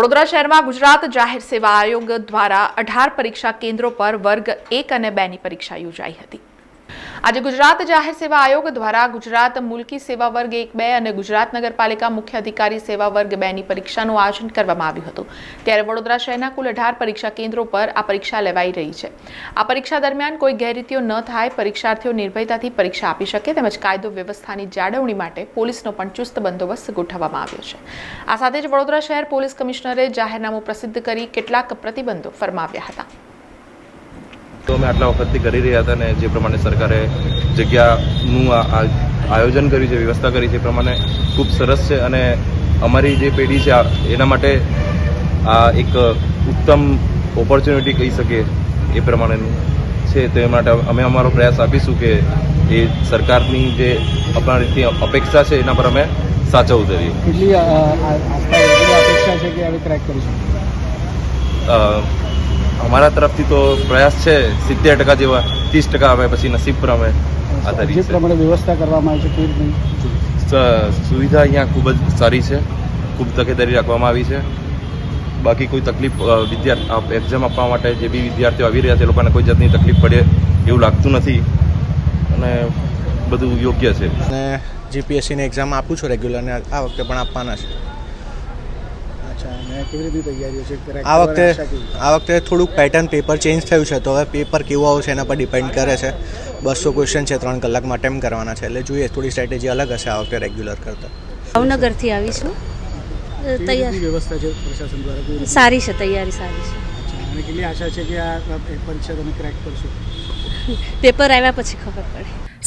વડોદરા શહેરમાં ગુજરાત જાહેર સેવા આયોગ દ્વારા અઢાર પરીક્ષા કેન્દ્રો પર વર્ગ એક અને બેની પરીક્ષા યોજાઈ હતી. આજે ગુજરાત જાહેર સેવા આયોગ દ્વારા ગુજરાત મુલકી સેવા વર્ગ એક બે અને ગુજરાત નગરપાલિકા મુખ્ય અધિકારી સેવા વર્ગ બેની પરીક્ષાનું આયોજન કરવામાં આવ્યું હતું. ત્યારે વડોદરા શહેરના કુલ અઢાર પરીક્ષા કેન્દ્રો પર આ પરીક્ષા લેવાઈ રહી છે. આ પરીક્ષા દરમિયાન કોઈ ગેરરીતિઓ ન થાય, પરીક્ષાર્થીઓ નિર્ભયતાથી પરીક્ષા આપી શકે તેમજ કાયદો વ્યવસ્થાની જાળવણી માટે પોલીસનો પણ ચુસ્ત બંદોબસ્ત ગોઠવવામાં આવ્યો છે. આ સાથે જ વડોદરા શહેર પોલીસ કમિશનરે જાહેરનામું પ્રસિદ્ધ કરી કેટલાક પ્રતિબંધો ફરમાવ્યા હતા. તો અમે આટલા વખતથી કરી રહ્યા હતા ને જે પ્રમાણે સરકારે જગ્યાનું આયોજન કર્યું છે વ્યવસ્થા કરી છે એ પ્રમાણે ખૂબ સરસ છે અને અમારી જે પેઢી છે એના માટે આ એક ઉત્તમ ઓપોર્ચ્યુનિટી કહી શકીએ એ પ્રમાણેનું છે. તો એ માટે અમે અમારો પ્રયાસ આપીશું કે એ સરકારની જે આપણા રીતની અપેક્ષા છે એના પર અમે સાચા ઉતરીએ કેટલી અપેક્ષા છે કે હવે ક્રેક કરીશું અમારા તરફથી તો પ્રયાસ છે સિત્તેર ટકા જેવા ત્રીસ ટકા અમે પછી નસીબ પર અમે આધારિત જે પ્રમાણે વ્યવસ્થા કરવામાં આવી છે સુવિધા અહીંયા ખૂબ જ સારી છે ખૂબ તકેદારી રાખવામાં આવી છે. બાકી કોઈ તકલીફ વિદ્યાર્થી એક્ઝામ આપવા માટે જે બી વિદ્યાર્થીઓ આવી રહ્યા છે એ લોકોને કોઈ જાતની તકલીફ પડે એવું લાગતું નથી અને બધું યોગ્ય છે. અને જીપીએસસીની એક્ઝામ આપું છું રેગ્યુલર ને આ વખતે પણ આપવાના છે અચ્છા અને કેવી રીતની તૈયારીઓ છે crack આ વખતે આ વખતે થોડુંક પેટર્ન પેપર ચેન્જ થયું છે તો હવે પેપર કેવું આવશે એના પર ડિપેન્ડ કરે છે. બસો ક્વેશ્ચન છે ત્રણ કલાકમાં અટેમ્પ કરવાના છે એટલે જોઈએ થોડી સ્ટ્રેટેજી અલગ હશે આ વખતે રેગ્યુલર કરતાં. ભાવનગરથી આવીશું છું. તૈયાર? સારી છે તૈયારી સારી છે. આશા છે કે આ પરીક્ષા તમે ક્રેક કરશો? પેપર આવ્યા પછી ખબર પડે.